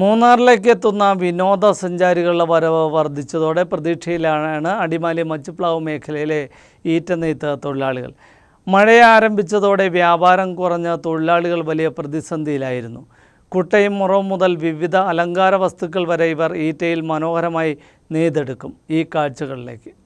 മൂന്നാറിലേക്ക് എത്തുന്ന വിനോദസഞ്ചാരികളുടെ വരവ് വർദ്ധിച്ചതോടെ പ്രതീക്ഷയിലാണ് അടിമാലി മച്ചുപ്ലാവ് മേഖലയിലെ ഈറ്റനെയ്ത്ത് തൊഴിലാളികൾ. മഴ ആരംഭിച്ചതോടെ വ്യാപാരം കുറഞ്ഞ തൊഴിലാളികൾ വലിയ പ്രതിസന്ധിയിലായിരുന്നു. കുട്ടയും മുറവും മുതൽ വിവിധ അലങ്കാര വസ്തുക്കൾ വരെ ഇവർ ഈറ്റയിൽ മനോഹരമായി നെയ്തെടുക്കും. ഈ കാഴ്ചകളിലേക്ക്.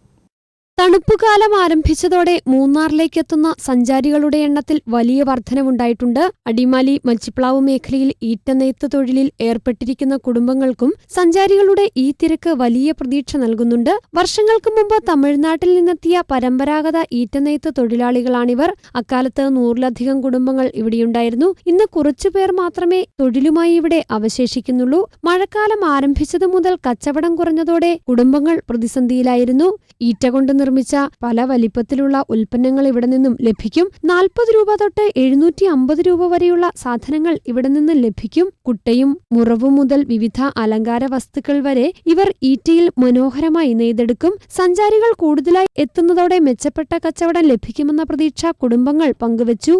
തണുപ്പുകാലം ആരംഭിച്ചതോടെ മൂന്നാറിലേക്കെത്തുന്ന സഞ്ചാരികളുടെ എണ്ണത്തിൽ വലിയ വർധനവുണ്ടായിട്ടുണ്ട്. അടിമാലി മച്ചിപ്ലാവ് മേഖലയിൽ ഈറ്റനെയ്ത്ത് തൊഴിലിൽ ഏർപ്പെട്ടിരിക്കുന്ന കുടുംബങ്ങൾക്കും സഞ്ചാരികളുടെ ഈ തിരക്ക് വലിയ പ്രതീക്ഷ നൽകുന്നുണ്ട്. വർഷങ്ങൾക്ക് മുമ്പ് തമിഴ്നാട്ടിൽ നിന്നെത്തിയ പരമ്പരാഗത ഈറ്റനെയ്ത്ത് തൊഴിലാളികളാണിവർ. അക്കാലത്ത് നൂറിലധികം കുടുംബങ്ങൾ ഇവിടെയുണ്ടായിരുന്നു. ഇന്ന് കുറച്ചുപേർ മാത്രമേ തൊഴിലുമായി ഇവിടെ അവശേഷിക്കുന്നുള്ളൂ. മഴക്കാലം ആരംഭിച്ചതു മുതൽ കച്ചവടം കുറഞ്ഞതോടെ കുടുംബങ്ങൾ പ്രതിസന്ധിയിലായിരുന്നു. ഈറ്റ കൊണ്ട് നിർമ്മിച്ച പല വലിപ്പത്തിലുള്ള ഉൽപ്പന്നങ്ങൾ ഇവിടെ നിന്നും ലഭിക്കും. നാൽപ്പത് രൂപ തൊട്ട് എഴുന്നൂറ്റി അമ്പത് രൂപ വരെയുള്ള സാധനങ്ങൾ ഇവിടെ നിന്ന് ലഭിക്കും. കുട്ടയും മുറവും മുതൽ വിവിധ അലങ്കാര വസ്തുക്കൾ വരെ ഇവർ ഈറ്റയിൽ മനോഹരമായി നെയ്തെടുക്കും. സഞ്ചാരികൾ കൂടുതലായി എത്തുന്നതോടെ മെച്ചപ്പെട്ട കച്ചവടം ലഭിക്കുമെന്ന പ്രതീക്ഷ കുടുംബങ്ങൾ പങ്കുവച്ചു.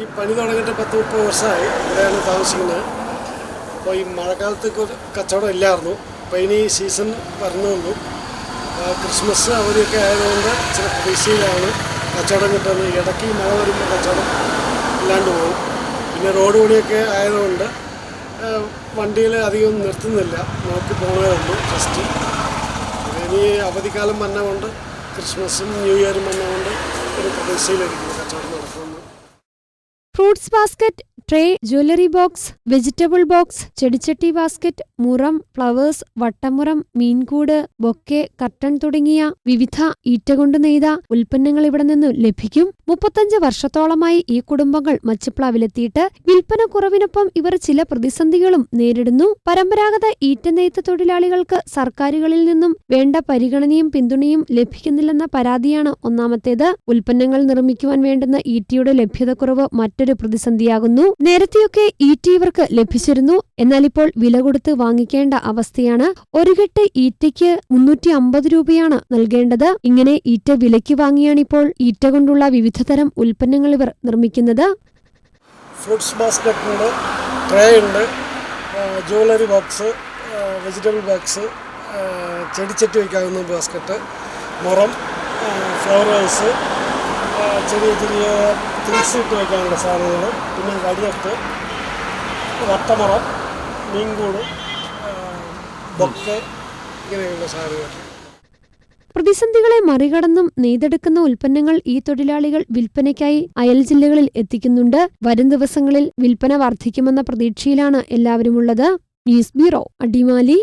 ഈ പണി തുടങ്ങിയിട്ട് പത്ത് മുപ്പത് വർഷമായി ഇവിടെയാണ് താമസിക്കുന്നത്. അപ്പോൾ ഈ മഴക്കാലത്ത് കച്ചവടം ഇല്ലായിരുന്നു. അപ്പോൾ ഇനി സീസൺ പറഞ്ഞു ക്രിസ്മസ് അവധിയൊക്കെ ആയതുകൊണ്ട് ചില പ്രതീക്ഷയിലാണ് കച്ചവടം കിട്ടുന്നത്. ഇടയ്ക്ക് മഴ വരുമ്പോൾ കച്ചവടം ഇല്ലാണ്ട് പോകും. പിന്നെ റോഡ് പണിയൊക്കെ ആയതുകൊണ്ട് വണ്ടിയിൽ അധികം നിർത്തുന്നില്ല. നോക്കി പോകണേ ഉള്ളൂ ജസ്റ്റ് ഇനി അവധിക്കാലം വന്നതുകൊണ്ട് ക്രിസ്മസും ന്യൂ ഇയറും വന്നതുകൊണ്ട് ഒരു നടക്കുന്നത് fruits basket tray jewellery box vegetable box ചെടിച്ചട്ടി ബാസ്ക്കറ്റ് മുറം ഫ്ലവേഴ്സ് വട്ടമുറം മീൻകൂട് ബൊക്കെ കർട്ടൺ തുടങ്ങിയ വിവിധ ഈറ്റ കൊണ്ട് നെയ്ത ഉൽപ്പന്നങ്ങൾ ഇവിടെ നിന്ന് ലഭിക്കും. മുപ്പത്തഞ്ച് വർഷത്തോളമായി ഈ കുടുംബങ്ങൾ മച്ചുപ്ലാവിലെത്തിയിട്ട് വിൽപ്പന കുറവിനൊപ്പം ഇവർ ചില പ്രതിസന്ധികളും നേരിടുന്നു. പരമ്പരാഗത ഈറ്റ നെയ്ത്ത് തൊഴിലാളികൾക്ക് സർക്കാരുകളിൽ നിന്നും വേണ്ട പരിഗണനയും പിന്തുണയും ലഭിക്കുന്നില്ലെന്ന പരാതിയാണ് ഒന്നാമത്തേത്. ഉൽപ്പന്നങ്ങൾ നിർമ്മിക്കുവാൻ വേണ്ടുന്ന ഈറ്റയുടെ ലഭ്യതക്കുറവ് മറ്റൊരു പ്രതിസന്ധിയാകുന്നു. നേരത്തെയൊക്കെ ഈറ്റ ഇവർക്ക് ലഭിച്ചിരുന്നു. എന്നാൽ ഇപ്പോൾ വില കൊടുത്ത് വാങ്ങിക്കേണ്ട അവസ്ഥയാണ്. ഒരു കെട്ട് ഈറ്റയ്ക്ക് മുന്നൂറ്റി അമ്പത് രൂപയാണ് നൽകേണ്ടത്. ഇങ്ങനെ ഈറ്റ വിലയ്ക്ക് വാങ്ങിയാണിപ്പോൾ ഈറ്റ കൊണ്ടുള്ള വിവിധതരം ഉൽപ്പന്നങ്ങൾ ഇവർ നിർമ്മിക്കുന്നത്. ഫ്രൂട്ട്സ് ബാസ്ക്കറ്റ് ഉണ്ട് ട്രേ ഉണ്ട് ജ്വല്ലറി ബോക്സ് വെജിറ്റബിൾ ബോക്സ് ചെടിച്ചട്ടി വയ്ക്കാവുന്ന ബാസ്ക്കറ്റ് മുറം ഫ്ലവറേഴ്സ് ചെറിയ ചെറിയ തിങ്സ് ഇട്ട് വയ്ക്കാനുള്ള സാധനങ്ങൾ പിന്നെ കടിയത്ത് വട്ടമുറം മീൻകൂട് ബൊക്കെ ഇങ്ങനെയുള്ള സാധനങ്ങൾ. പ്രതിസന്ധികളെ മറികടന്നും നെയ്തെടുക്കുന്ന ഉൽപ്പന്നങ്ങൾ ഈ തൊഴിലാളികൾ വിൽപ്പനയ്ക്കായി അയൽ ജില്ലകളിൽ എത്തിക്കുന്നുണ്ട്. വരും ദിവസങ്ങളിൽ വിൽപ്പന വർദ്ധിക്കുമെന്ന പ്രതീക്ഷയിലാണ് എല്ലാവരുമുള്ളത്. News bureau Adimali.